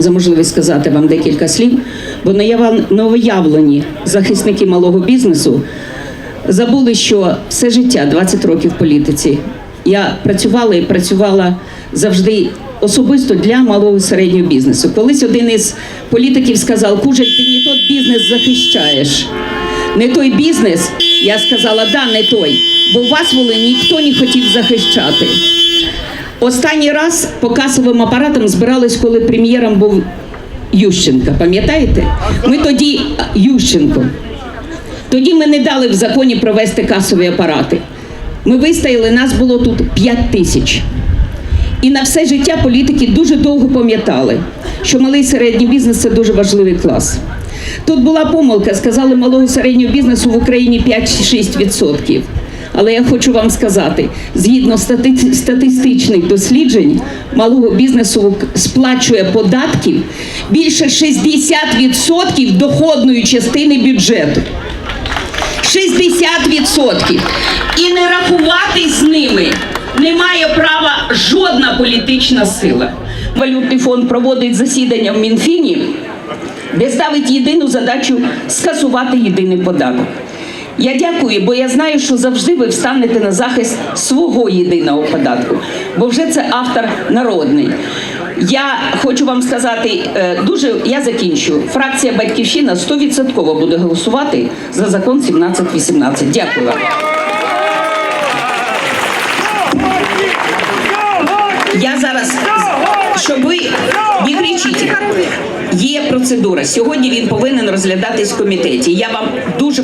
за можливість сказати вам декілька слів, бо новоявлені захисники малого бізнесу забули, що все життя, 20 років в політиці, я працювала і працювала завжди особисто для малого і середнього бізнесу. Колись один із політиків сказав, Кужель, ти не той бізнес захищаєш. Не той бізнес, я сказала, да, не той, бо вас воли ніхто не хотів захищати. Останній раз по касовим апаратам збирались, коли прем'єром був Ющенко. Пам'ятаєте? Ми тоді Ющенко. Тоді ми не дали в законі провести касові апарати. Ми вистояли, нас було тут 5 тисяч. І на все життя політики дуже довго пам'ятали, що малий і середній бізнес це дуже важливий клас. Тут була помилка, сказали малого середнього бізнесу в Україні 5-6%. Але я хочу вам сказати, згідно стати- статистичних досліджень, малого бізнесу сплачує податків більше 60% доходної частини бюджету. 60%. І не рахувати з ними не має права жодна політична сила. Валютний фонд проводить засідання в Мінфіні, де ставить єдину задачу скасувати єдиний податок. Я дякую, бо я знаю, що завжди ви встанете на захист свого єдиного податку, бо вже це автор народний. Я хочу вам сказати, е, дуже я закінчу. Фракція Батьківщина 100% буде голосувати за закон 1718. Дякую вам. Я зараз, щоб ви не кричіть, є процедура. Сьогодні він повинен розглядатись в комітеті. Я вам дуже